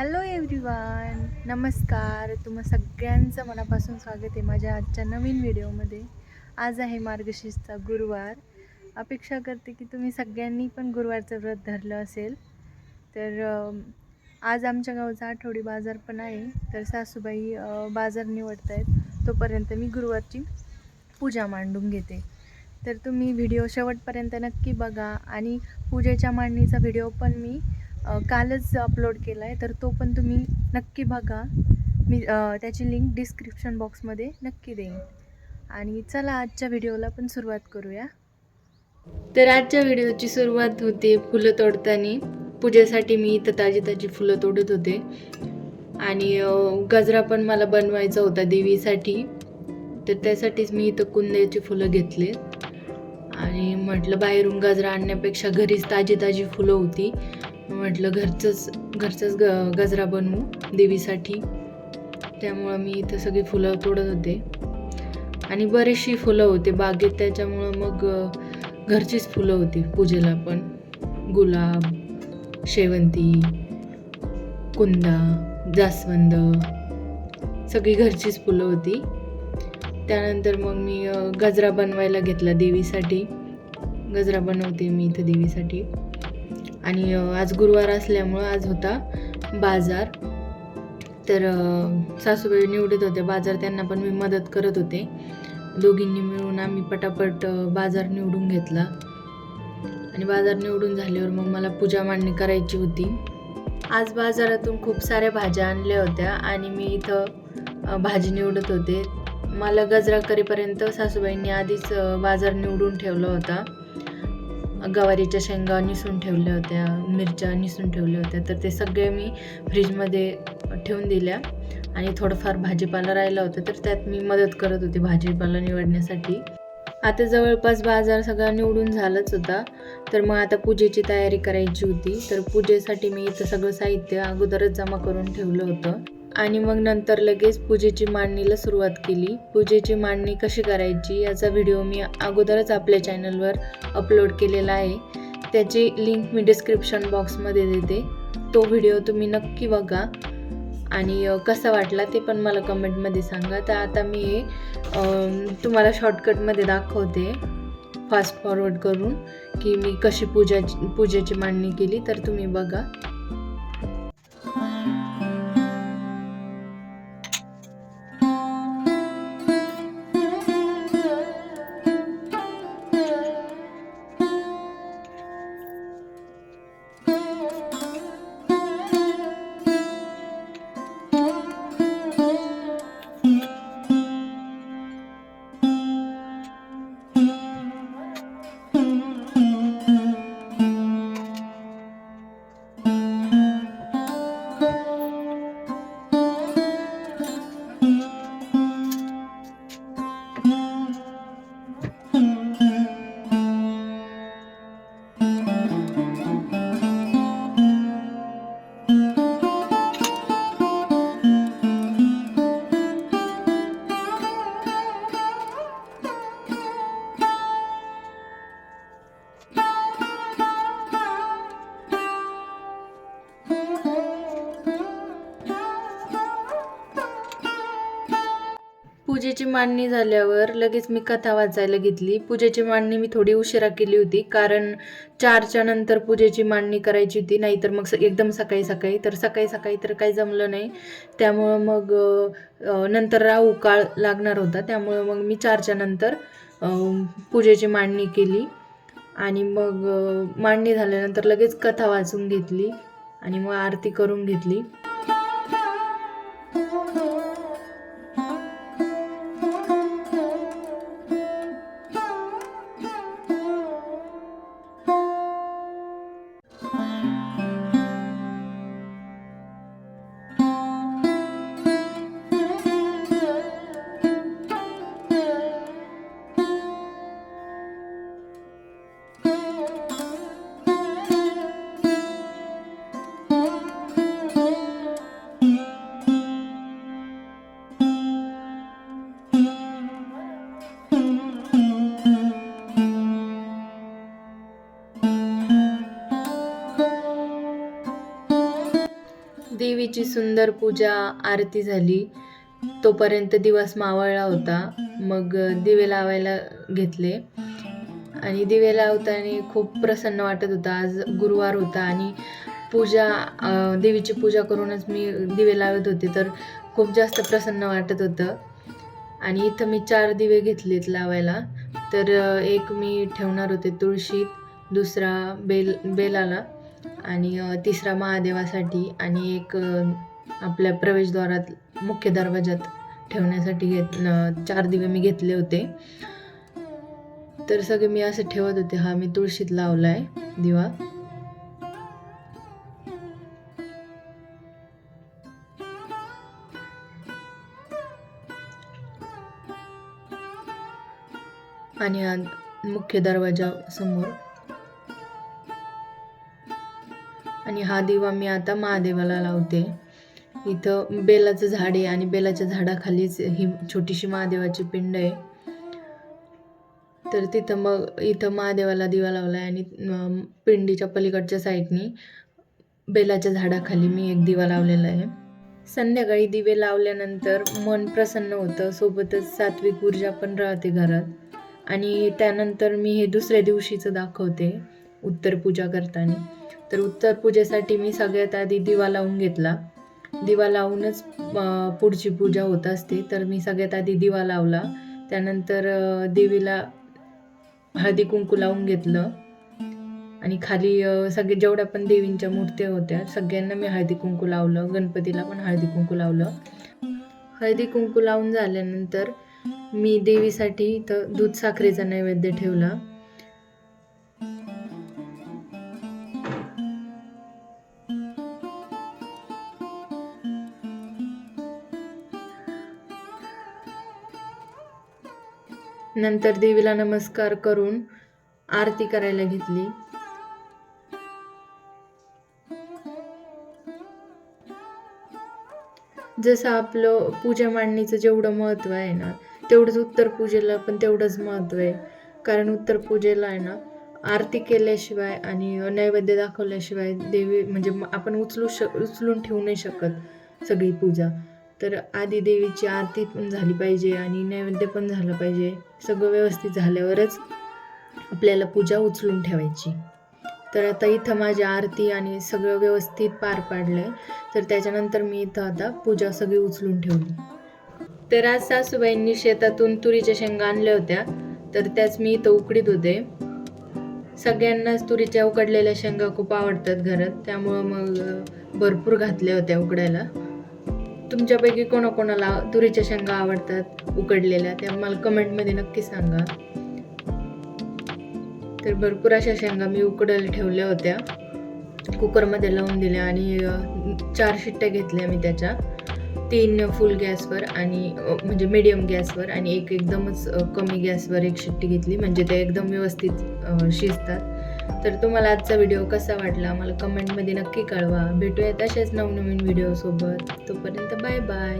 Hello everyone नमस्कार. तुम्हा सगळ्यांचं मनापासून स्वागत आहे माझ्या आजच्या नवीन व्हिडिओमध्ये. आज आहे मार्गशीर्षचा गुरुवार. अपेक्षा करते की तुम्ही सगळ्यांनी पण गुरुवारचं व्रत धरलं असेल. तर आज आमच्या गावचा आठवडी बाजार पण आहे. तर सासूबाई बाजार निवडत आहेत तोपर्यंत मी गुरुवारची पूजा मांडून घेते. तर तुम्ही व्हिडिओ शेवटपर्यंत नक्की बघा. आणि पूजेच्या मांडणीचा व्हिडिओ पण मी कालच अपलोड केला आहे तर तो पण तुम्ही नक्की बघा. मी त्याची लिंक डिस्क्रिप्शन बॉक्समध्ये नक्की देईन. आणि चला आजच्या व्हिडिओला पण सुरुवात करूया. तर आजच्या व्हिडिओची सुरुवात होते फुलं तोडताना. पूजेसाठी मी इथं ताजी ताजी फुलं तोडत होते. आणि गजरा पण मला बनवायचा होता देवीसाठी. तर त्यासाठीच मी इथं कुंद्याची फुलं घेतले आणि म्हटलं बाहेरून गजरा आणण्यापेक्षा घरीच ताजी ताजी फुलं होती. म्हटलं घरचंच घरचंच ग गजरा बनवू देवीसाठी. त्यामुळं मी इथं सगळी फुलं तोडत होते. आणि बरीचशी फुलं होते बागेत त्याच्यामुळं मग घरचीच फुलं होती पूजेला पण. गुलाब शेवंती कुंदा जास्वंद सगळी घरचीच फुलं होती. त्यानंतर मग मी गजरा बनवायला घेतला देवीसाठी. गजरा बनवते मी इथं देवीसाठी. आणि आज गुरुवार असल्यामुळं आज होता बाजार. तर सासूबाई निवडत होते बाजार त्यांना पण मी मदत करत होते. दोघींनी मिळून आम्ही पटापट बाजार निवडून घेतला. आणि बाजार निवडून झाल्यावर मग मला पूजा मांडणी करायची होती. आज बाजारातून खूप साऱ्या भाज्या आणल्या होत्या आणि मी इथं भाजी निवडत होते. मला गजरा करीपर्यंत सासूबाईंनी आधीच बाजार निवडून ठेवला होता. गवारीच्या शेंगा निसून ठेवल्या होत्या मिरच्या निसून ठेवल्या होत्या. तर ते सगळे मी फ्रीजमध्ये ठेवून दिल्या आणि थोडंफार भाजीपाला राहिला होता. तर त्यात मी मदत करत होते भाजीपाला निवडण्यासाठी. आता जवळपास बाजार सगळा निवडून झालाच होता. तर मग आता पूजेची तयारी करायची होती. तर पूजेसाठी मी इथं सगळं साहित्य अगोदरच जमा करून ठेवलं होतं. आणि मग नंतर लगेच पूजेची मांडणीला सुरुवात केली. पूजेची मांडणी कशी करायची याचा व्हिडिओ मी अगोदरच आपल्या चॅनलवर अपलोड केलेला आहे. त्याची लिंक मी डिस्क्रिप्शन बॉक्समध्ये देते. तो व्हिडिओ तुम्ही नक्की बघा. आणि कसा वाटला ते पण मला कमेंटमध्ये सांगा. तर आता मी हे तुम्हाला शॉर्टकटमध्ये दाखवते. फास्ट फॉरवर्ड करून की मी कशी पूजाची पूजेची मांडणी केली तर तुम्ही बघा. पूजेची मांडणी झाल्यावर लगेच मी कथा वाचायला घेतली. पूजेची मांडणी मी थोडी उशिरा केली होती कारण चारच्या नंतर पूजेची मांडणी करायची होती. नाहीतर मग स- एकदम सकाळी सकाळी तर सकाळी सकाळी तर काही जमलं नाही. त्यामुळं मग नंतर राहू काळ लागणार होता. त्यामुळं मग मी चारच्या नंतर पूजेची मांडणी केली. आणि मग मांडणी झाल्यानंतर लगेच कथा वाचून घेतली आणि मग आरती करून घेतली. देवीची सुंदर पूजा आरती झाली. तोपर्यंत दिवस मावळला होता. मग दिवे लावायला घेतले. आणि दिवे लावताना खूप प्रसन्न वाटत होता. आज गुरुवार होता आणि पूजा देवीची पूजा करूनच मी दिवे लावत होते. तर खूप जास्त प्रसन्न वाटत होतं. आणि इथं मी चार दिवे घेतलेत लावायला. तर एक मी ठेवणार होते तुळशीत दुसरा बेल बेलाला. आणि तिसरा महादेवासाठी आणि एक आपल्या प्रवेशद्वारात मुख्य दरवाजात ठेवण्यासाठी घेत चार दिवे मी घेतले होते. तर सगळे मी असं ठेवत होते. हा मी तुळशीत लावला आहे दिवा. आणि मुख्य दरवाजा समोर आणि हा दिवा मी आता महादेवाला लावते. इथं बेलाचं झाड आहे आणि बेलाच्या झाडाखालीच ही छोटीशी महादेवाची पिंड आहे. तर तिथं मग इथं महादेवाला दिवा लावला आहे आणि पिंडीच्या पलीकडच्या साईडनी बेलाच्या झाडाखाली मी एक दिवा लावलेला आहे. संध्याकाळी दिवे लावल्यानंतर मन प्रसन्न होतं. सोबतच सात्विक ऊर्जा पण राहते घरात. आणि त्यानंतर मी हे दुसऱ्या दिवशीचं दाखवते. उत्तर पूजा करताना. तर उत्तर पूजेसाठी मी सगळ्यात आधी दिवा लावून घेतला. दिवा लावूनच पुढची पूजा होत असते. तर मी सगळ्यात आधी दिवा लावला. त्यानंतर देवीला हळदी कुंकू लावून घेतलं. आणि खाली सगळे जेवढ्या पण देवींच्या मूर्त्या होत्या सगळ्यांना मी हळदी कुंकू लावलं. गणपतीला पण हळदी कुंकू लावलं. हळदी कुंकू लावून झाल्यानंतर मी देवीसाठी इथं दूध साखरेचा नैवेद्य ठेवला. नंतर देवीला नमस्कार करून आरती करायला घेतली. जसं आपलं पूजा मांडणीचं जेवढं महत्त्व आहे ना तेवढंच उत्तर पूजेला पण तेवढंच महत्त्व आहे. कारण उत्तर पूजेला आहे ना आरती केल्याशिवाय आणि नैवेद्य दाखवल्याशिवाय देवी म्हणजे आपण उचलू श उचलून ठेवू नाही शकत सगळी पूजा. तर आधी देवीची आरती पण झाली पाहिजे आणि नैवेद्य पण झालं पाहिजे. सगळं व्यवस्थित झाल्यावरच आपल्याला पूजा उचलून ठेवायची. तर आता इथं माझी आरती आणि सगळं व्यवस्थित पार पाडलं आहे तर त्याच्यानंतर मी इथं आता पूजा सगळी उचलून ठेवली. तर आज सासूबाईंनी शेतातून तुरीच्या शेंगा आणल्या होत्या. तर त्याच मी इथं उकडीत होते. सगळ्यांनाच तुरीच्या उकडलेल्या शेंगा खूप आवडतात घरात. त्यामुळं मग भरपूर घातल्या होत्या उकडायला. तुमच्यापैकी कोणाकोणाला तुरीच्या शेंगा आवडतात उकडलेल्या त्या मला कमेंटमध्ये नक्की सांगा. तर भरपूर अशा शेंगा मी उकडायला ठेवल्या होत्या. कुकरमध्ये लावून दिल्या आणि चार शिट्ट्या घेतल्या मी त्याच्या. तीन फुल गॅसवर आणि म्हणजे मिडियम गॅसवर आणि एक एकदमच कमी गॅसवर एक शिट्टी घेतली. म्हणजे ते एकदम व्यवस्थित शिजतात. तर तुम्हाला आजचा व्हिडिओ कसा वाटला मला कमेंटमध्ये नक्की कळवा. भेटूयात असेच नवनवीन व्हिडिओसोबत तोपर्यंत बाय बाय